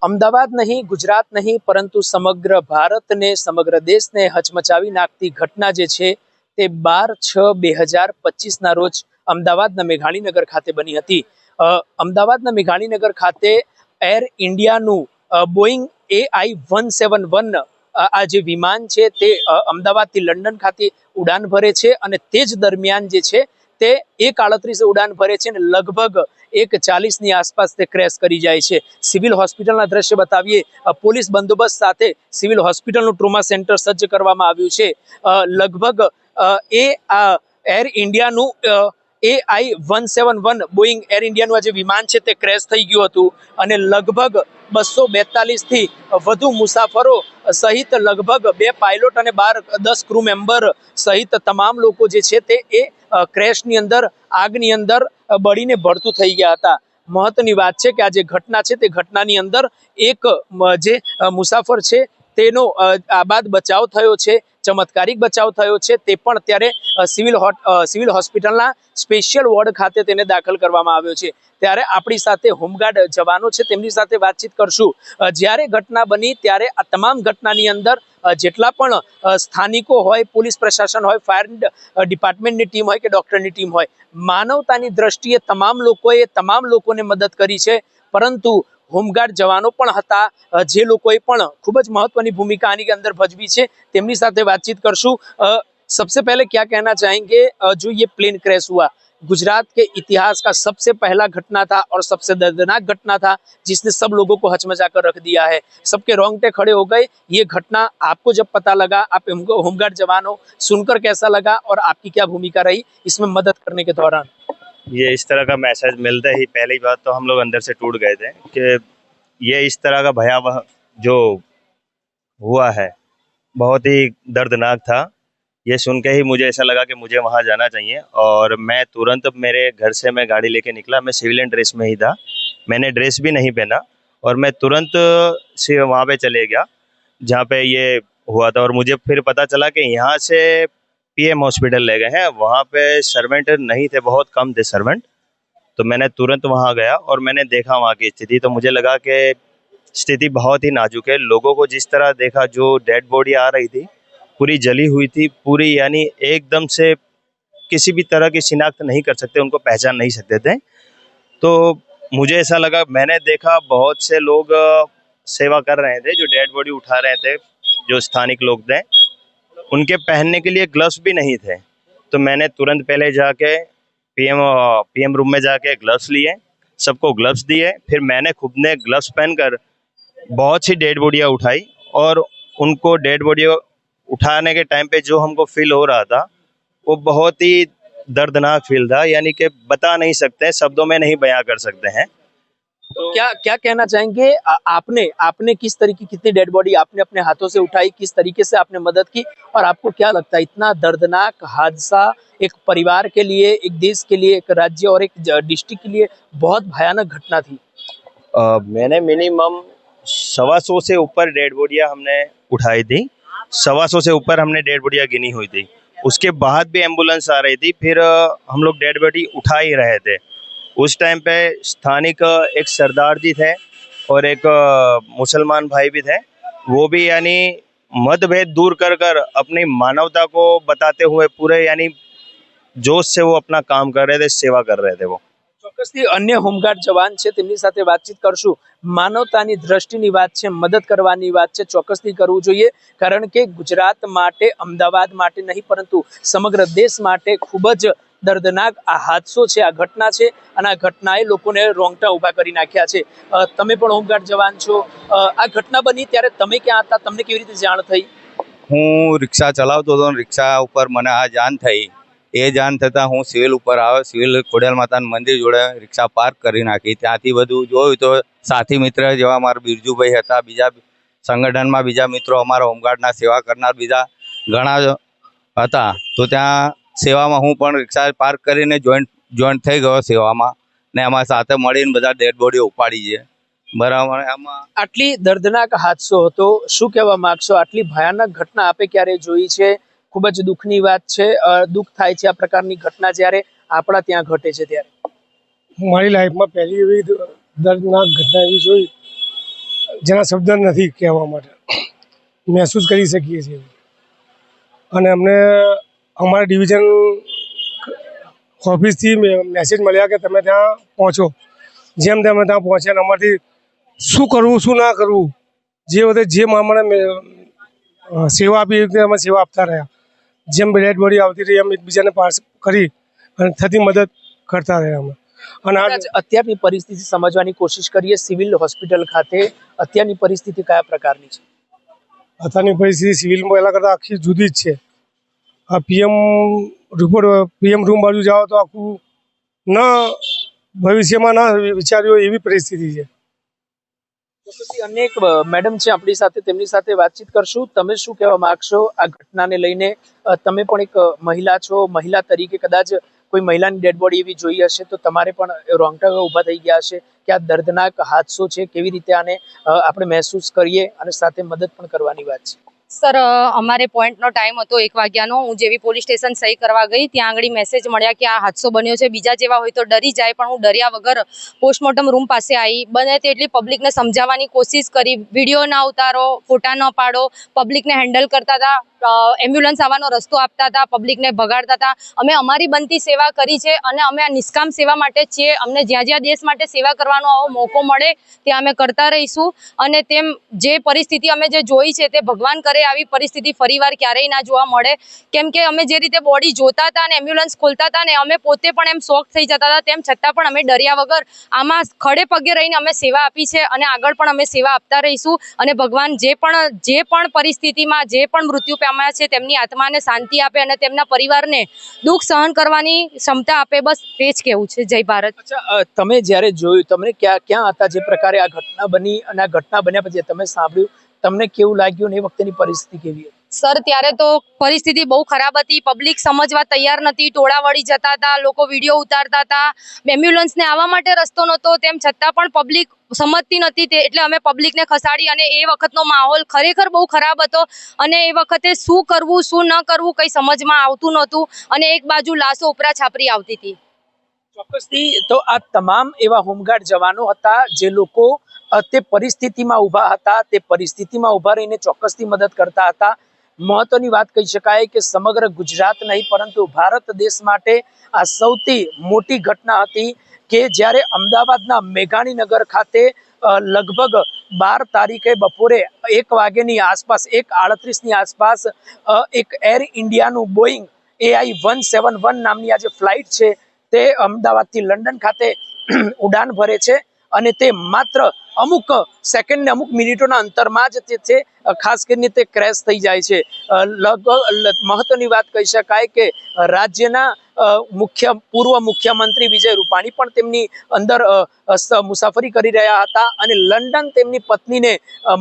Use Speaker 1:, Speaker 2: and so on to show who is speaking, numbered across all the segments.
Speaker 1: અમદાવાદ નહીં, ગુજરાત નહીં, પરંતુ સમગ્ર ભારતને, સમગ્ર દેશને હચમચાવી નાખતી ઘટના જે છે તે બાર છ બે હજાર પચીસના રોજ અમદાવાદના મેઘાણીનગર ખાતે બની હતી. અમદાવાદના મેઘાણીનગર ખાતે air ઇન્ડિયાનું Boeing A I one seven one આ જે વિમાન છે તે અમદાવાદથી લંડન ખાતે ઉડાન ભરે છે અને તે જ દરમિયાન જે છે તે એક આડત્રીસે ઉડાન ભરે છે અને લગભગ એક ચાલીસની આસપાસ તે ક્રેશ કરી જાય છે. સિવિલ હોસ્પિટલના દ્રશ્ય બતાવીએ પોલીસ બંદોબસ્ત સાથે સિવિલ હોસ્પિટલનું ટ્રોમા સેન્ટર સજ્જ કરવામાં આવ્યું છે. લગભગ એ આ air ઇન્ડિયાનું A I one seven one Boeing air ઇન્ડિયાનું આ જે વિમાન છે તે ક્રેશ થઈ ગયું હતું અને લગભગ બસો બેતાલીસથી વધુ મુસાફરો સહિત લગભગ બે પાયલોટ અને બાર દસ ક્રૂ મેમ્બર સહિત તમામ લોકો જે છે તે એ ક્રેશની અંદર આગની અંદર બળીને ભડતું થઈ ગયા હતા. મહત્વની વાત છે કે આ જે ઘટના છે તે ઘટનાની અંદર એક જે મુસાફર છે તેનો આબાદ બચાવ થયો છે, ચમત્કારિક બચાવ થયો છે. તે પણ અત્યારે સિવિલ સિવિલ હોસ્પિટલના સ્પેશિયલ વોર્ડ ખાતે તેને દાખલ કરવામાં આવ્યો છે. ત્યારે આપણી સાથે હોમગાર્ડ જવાનો છે, તેમની સાથે વાતચીત કરશું. જ્યારે ઘટના બની, ત્યારે આ તમામ ઘટનાની અંદર જેટલા પણ સ્થાનિકો હોય, પોલીસ પ્રશાસન હોય, ફાયર ડિપાર્ટમેન્ટની ટીમ હોય કે ડૉક્ટરની ટીમ હોય, માનવતાની દ્રષ્ટિએ તમામ લોકોએ તમામ લોકોને મદદ કરી છે. પરંતુ હોમગાર્ડ જવાનો પણ હતા. જે લોકોએ પણ ખૂબ જ મહત્વની ભૂમિકા આની અંદર ભજવી છે, તેમની સાથે વાતચીત કરશું. સબસે પહેલે ક્યાં કહેના ચાહેંગે જો યે પ્લેન ક્રેશ હુઆ. गुजरात के इतिहास का सबसे पहला घटना था और सबसे दर्दनाक घटना था, जिसने सब लोगों को हचमचा कर रख दिया है। सबके रोंगटे खड़े हो गए। ये घटना आपको जब पता लगा, आप होमगार्ड जवान हो, सुनकर कैसा लगा और आपकी क्या भूमिका रही, इसमें मदद करने के दौरान?
Speaker 2: ये इस तरह का मैसेज मिलते ही, पहली बात तो हम लोग अंदर से टूट गए थे कि ये इस तरह का भयावह जो हुआ है, बहुत ही दर्दनाक था। ये सुन के ही मुझे ऐसा लगा कि मुझे वहाँ जाना चाहिए और मैं तुरंत मेरे घर से मैं गाड़ी लेके निकला। मैं सिविलियन ड्रेस में ही था। मैंने ड्रेस भी नहीं पहना और मैं तुरंत से वहाँ पे चले गया, जहाँ पे ये हुआ था और मुझे फिर पता चला कि यहाँ से पीएम हॉस्पिटल ले गए हैं। वहाँ पे सर्वेंट नहीं थे, बहुत कम थे सर्वेंट तो मैंने तुरंत वहाँ गया और मैंने देखा वहाँ की स्थिति। तो मुझे लगा कि स्थिति बहुत ही नाजुक है। लोगों को जिस तरह देखा, जो डेड बॉडी आ रही थी पूरी जली हुई थी, पूरी यानी एकदम से किसी भी तरह की शिनाख्त नहीं कर सकते, उनको पहचान नहीं सकते थे। तो मुझे ऐसा लगा, मैंने देखा बहुत से लोग सेवा कर रहे थे, जो डेड बॉडी उठा रहे थे, जो स्थानिक लोग थे। उनके पहनने के लिए ग्लव्स भी नहीं थे। तो मैंने तुरंत पहले जाके पीएम पीएम रूम में जाके ग्लव्स लिए, सबको ग्लव्स दिए। फिर मैंने खुद ने ग्लव्स पहनकर बहुत सी डेड बॉडियाँ उठाई और उनको डेड बॉडी उठाने के टाइम पे जो हमको फील हो रहा था वो बहुत ही दर्दनाक फील था यानी कि बता नहीं सकते शब्दों में नहीं बयां कर सकते हैं।
Speaker 1: तो क्या क्या कहना चाहेंगे? आ, आपने आपने किस तरीके कितनी डेड बॉडी आपने अपने हाथों से उठाई किस तरीके से आपने मदद की और आपको क्या लगता है इतना दर्दनाक हादसा एक परिवार के लिए एक देश के लिए एक राज्य और एक डिस्ट्रिक्ट के लिए बहुत भयानक घटना थी?
Speaker 2: अ, मैंने मिनिमम सवा सौ से ऊपर डेड बॉडियाँ हमने उठाई थी। सवा सौ से ऊपर हमने डेड बॉडियाँ गिनी हुई थी। उसके बाद भी एंबुलेंस आ रही थी, फिर हम लोग डेड बॉडी उठा ही रहे थे। उस टाइम पे स्थानिक एक सरदार जी थे और एक मुसलमान भाई भी थे। वो भी यानी मतभेद दूर कर कर अपनी मानवता को बताते हुए पूरे यानी जोश से वो अपना काम कर रहे थे, सेवा कर रहे थे वो।
Speaker 1: ચોક્કસથી અન્ય હોમગાર્ડ જવાન છે, તેમની સાથે વાતચીત કરશું. માનવતાની દ્રષ્ટિની વાત છે, મદદ કરવાની વાત છે, ચોક્કસથી કરવું જોઈએ. કારણ કે ગુજરાત માટે, અમદાવાદ માટે નહીં, પરંતુ સમગ્ર દેશ માટે ખૂબ જ દર્દનાક આ હાદસો છે, આ ઘટના છે અને આ ઘટનાએ લોકોને રોંગટા ઊભા કરી નાખ્યા છે. તમે પણ હોમગાર્ડ જવાન છો. આ ઘટના બની ત્યારે તમે ક્યાં હતા? તમને કેવી રીતે જાણ થઈ?
Speaker 3: હું રિક્ષા ચલાવતો હતો રિક્ષા ઉપર મને આ જાણ થઈ. એ જાન થતાં હું સિવિલ ઉપર આવ્યો. સિવિલ ખોડેલ માતાનું મંદિર જોડે રિક્ષા પાર્ક કરી નાખી. ત્યાંથી બધું જોયું તો સાથી મિત્ર જેવા મારા બિરજુભાઈ હતા, બીજા સંગઠનમાં બીજા મિત્રો અમારા હોમગાર્ડના સેવા કરનાર બીજા ઘણા હતા. તો ત્યાં સેવામાં હું પણ રિક્ષા પાર્ક કરીને જોઈન્ટ જોઈન્ટ થઈ ગયો સેવામાં ને એમાં સાથે મળીને બધા ડેડ બોડી ઉપાડી છે. બરાબર આમાં
Speaker 1: આટલી દર્દનાક હાદસો હતો. શું કહેવા માંગશો? આટલી ભયાનક ઘટના આપે ક્યારે જોઈ છે? ખૂબ જ દુઃખની વાત છે. દુઃખ થાય છે આ પ્રકારની ઘટના જ્યારે આપણા ત્યાં ઘટે છે ત્યારે.
Speaker 4: મારી લાઈફમાં પહેલી એવી દર્દનાક ઘટના એવી જોઈ, જેના શબ્દ નથી કહેવા માટે. મહેસૂસ કરી શકીએ છીએ. અને અમને અમારા ડિવિઝન ઓફિસથી મેસેજ મળ્યા કે તમે ત્યાં પહોંચો. જેમ તમે ત્યાં પહોંચ્યા ને અમારાથી શું કરવું, શું ના કરવું, જે વખતે જે અમારે સેવા આપી એ અમે સેવા આપતા રહ્યા. જેમ રેડ બોડી આવતી રહી એમ એકબીજાને પાસ કરી અને થતી મદદ કરતા રહ્યા અમે. અને
Speaker 1: અત્યારની પરિસ્થિતિ સમજવાની કોશિશ કરીએ સિવિલ હોસ્પિટલ ખાતે અત્યારની પરિસ્થિતિ કયા પ્રકારની છે?
Speaker 4: અત્યારની પરિસ્થિતિ સિવિલમાં પહેલાં કરતાં આખી જુદી જ છે. આ પીએમ રિપોર્ટ પીએમ રૂમ બાજુ જાઓ તો આખું ન ભવિષ્યમાં ના વિચાર્યો એવી પરિસ્થિતિ છે.
Speaker 1: ચોક્કસથી અનેક મેડમ છે આપણી સાથે, તેમની સાથે વાતચીત કરશું. તમે શું કહેવા માંગશો આ ઘટનાને લઈને? તમે પણ એક મહિલા છો, મહિલા તરીકે કદાચ કોઈ મહિલાની ડેડ બોડી એવી જોઈ હશે તો તમારે પણ રોંગટા ઊભા થઈ ગયા હશે કે આ દર્દનાક હાદસો છે, કેવી રીતે આને આપણે મહેસૂસ કરીએ અને સાથે મદદ પણ કરવાની વાત છે?
Speaker 5: સર અમારે પોઈન્ટનો ટાઈમ હતો એક વાગ્યાનો. હું જેવી પોલીસ સ્ટેશન સહી કરવા ગઈ, ત્યાં આગળ મેસેજ મળ્યા કે આ હાદસો બન્યો છે. બીજા જેવા હોય તો ડરી જાય, પણ હું ડર્યા વગર પોસ્ટમોર્ટમ રૂમ પાસે આવી બને તેટલી પબ્લિકને સમજાવવાની કોશિશ કરી. વીડિયો ના ઉતારો, ફોટા ન પાડો. પબ્લિકને હેન્ડલ કરતા હતા. એમ્બ્યુલન્સ આવવાનો રસ્તો આપતા હતા પબ્લિકને ભગાડતા હતા. અમે અમારી બનતી સેવા કરી છે અને અમે આ નિષ્કામ સેવા માટે છીએ. અમને જ્યાં જ્યાં દેશ માટે સેવા કરવાનો આવો મોકો મળે, ત્યાં અમે કરતા રહીશું. અને તેમ જે પરિસ્થિતિ અમે જે જોઈ છે તે ભગવાન કરે આવી પરિસ્થિતિ ફરીવાર ક્યારેય ના જોવા મળે. કેમ કે અમે જે રીતે બોડી જોતા હતા અને એમ્બ્યુલન્સ ખોલતા હતા ને અમે પોતે પણ એમ શોખ થઈ જતા હતા, તેમ છતાં પણ અમે ડર્યા વગર આમાં ખડે પગે રહીને અમે સેવા આપી છે અને આગળ પણ અમે સેવા આપતા રહીશું. અને ભગવાન જે પણ જે પણ પરિસ્થિતિમાં, જે પણ મૃત્યુ પામ્યા છે, તેમની આત્માને શાંતિ આપે અને તેમના પરિવારને દુઃખ સહન કરવાની ક્ષમતા આપે. બસ તે જ કહેવું છે, જય ભારત.
Speaker 1: તમે જ્યારે જોયું, તમને ક્યાં ક્યાં હતા જે પ્રકારે આ ઘટના બની અને આ ઘટના બન્યા પછી તમે સાંભળ્યું? તમને કેવું લાગ્યું ને એ વખતેની પરિસ્થિતિ કેવી હતી?
Speaker 5: સર, ત્યારે તો પરિસ્થિતિ બહુ ખરાબ હતી. પબ્લિક સમજવા તૈયાર નથી. ટોળા વળી જતા હતા, લોકો વીડિયો ઉતારતા હતા. એમ્બ્યુલન્સને આવવા માટે રસ્તો નહોતો, તેમ છતાં પણ પબ્લિક સમજતી નથી તે, એટલે અમે પબ્લિકને ખસાડી અને એ વખતનો માહોલ ખરેખર બહુ ખરાબ હતો. અને એ વખતે શું કરવું, શું ન કરવું કંઈ સમજમાં આવતું નહોતું. અને એક બાજુ લાશો ઉપરા છાપરી આવતી હતી.
Speaker 1: ચોક્કસથી તો આ તમામ એવા હોમગાર્ડ જવાનો હતા જે લોકો તે પરિસ્થિતિમાં ઊભા હતા, તે પરિસ્થિતિમાં ઊભા રહીને ચોક્કસથી મદદ કરતા હતા. મહત્વની વાત કહી શકાય કે સમગ્ર ગુજરાત નહીં, પરંતુ ભારત દેશ માટે આ સૌથી મોટી ઘટના હતી કે જ્યારે અમદાવાદના મેઘાણીનગર ખાતે લગભગ બાર તારીખે બપોરે એક વાગ્યાની આસપાસ, એક આડત્રીસની આસપાસ એક air ઇન્ડિયાનું Boeing AI one seven one નામની આ જે ફ્લાઇટ છે તે અમદાવાદથી લંડન ખાતે ઉડાન ભરે છે. અને તે માત્ર અમુક સેકન્ડ ને અમુક મિનિટોના અંતરમાં જ તે ખાસ કરીને તે ક્રેશ થઈ જાય છે. લગભગ મહત્વની વાત કહી શકાય કે રાજ્યના મુખ્ય, પૂર્વ મુખ્યમંત્રી વિજય રૂપાણી પણ તેમની અંદર મુસાફરી કરી રહ્યા હતા અને લંડન તેમની પત્નીને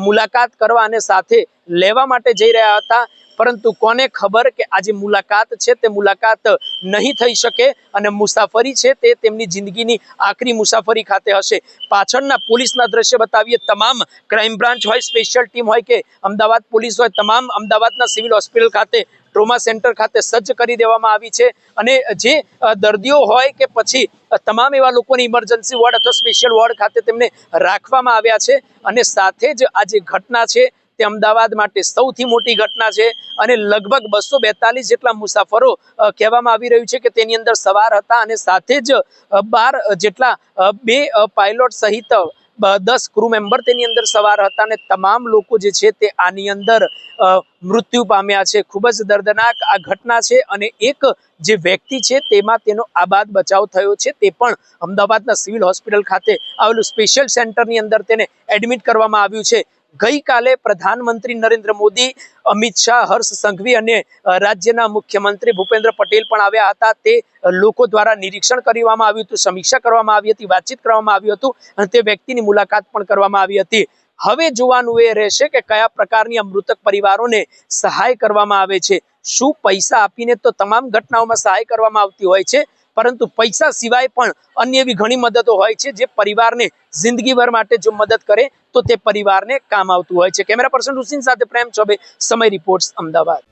Speaker 1: મુલાકાત કરવા અને સાથે લેવા માટે જઈ રહ્યા હતા. પરંતુ કોને ખબર કે આ જે મુલાકાત છે તે મુલાકાત નહીં થઈ શકે અને મુસાફરી છે તે તેમની જિંદગીની આખરી મુસાફરી ખાતે હશે. પાછળના પોલીસના દ્રશ્ય બતાવીએ, તમામ ક્રાઇમ બ્રાન્ચ હોય, સ્પેશિયલ ટીમ હોય કે અમદાવાદ પોલીસ હોય, તમામ અમદાવાદના સિવિલ હોસ્પિટલ ખાતે, ટ્રોમા સેન્ટર ખાતે સજ્જ કરી દેવામાં આવી છે. અને જે દર્દીઓ હોય કે પછી તમામ એવા લોકોની ઇમરજન્સી વોર્ડ અથવા સ્પેશિયલ વોર્ડ ખાતે તેમને રાખવામાં આવ્યા છે. અને સાથે જ આ જે ઘટના છે તે અમદાવાદ માટે સૌથી મોટી ઘટના છે અને લગભગ બસો જેટલા મુસાફરો કહેવામાં આવી રહ્યું છે કે તેની અંદર સવાર હતા અને સાથે જ બાર જેટલા બે પાયલોટ સહિત દસ ક્રૂ મેમ્બર તેની અંદર સવાર હતા અને તમામ લોકો જે છે તે આની અંદર મૃત્યુ પામ્યા છે. ખૂબ જ દર્દનાક આ ઘટના છે અને એક જે વ્યક્તિ છે તેમાં તેનો આબાદ બચાવ થયો છે તે પણ અમદાવાદના સિવિલ હોસ્પિટલ ખાતે આવેલું સ્પેશિયલ સેન્ટરની અંદર તેને એડમિટ કરવામાં આવ્યું છે. ગઈકાલે પ્રધાનમંત્રી નરેન્દ્ર મોદી, અમિત શાહ, હર્ષ સંઘવી અને રાજ્યના મુખ્યમંત્રી ભૂપેન્દ્ર પટેલ પણ આવ્યા હતા. તે લોકો દ્વારા નિરીક્ષણ કરવામાં આવ્યું હતું, સમીક્ષા કરવામાં આવી હતી, વાતચીત કરવામાં આવ્યું હતું અને તે વ્યક્તિની મુલાકાત પણ કરવામાં આવી હતી. હવે જોવાનું એ રહેશે કે કયા પ્રકારની મૃતક પરિવારોને સહાય કરવામાં આવે છે. શું પૈસા આપીને તો તમામ ઘટનાઓમાં સહાય કરવામાં આવતી હોય છે? પરંતુ પૈસા સિવાય પણ અન્ય એવી ઘણી મદદો હોય છે જે પરિવારને જિંદગીભર માટે જો મદદ કરે, તો તે પરિવારને કામ આવતું હોય છે. કેમેરા પર્સન હુસેન સાથે પ્રેમ ચોબે, સમય રિપોર્ટ્સ અમદાવાદ.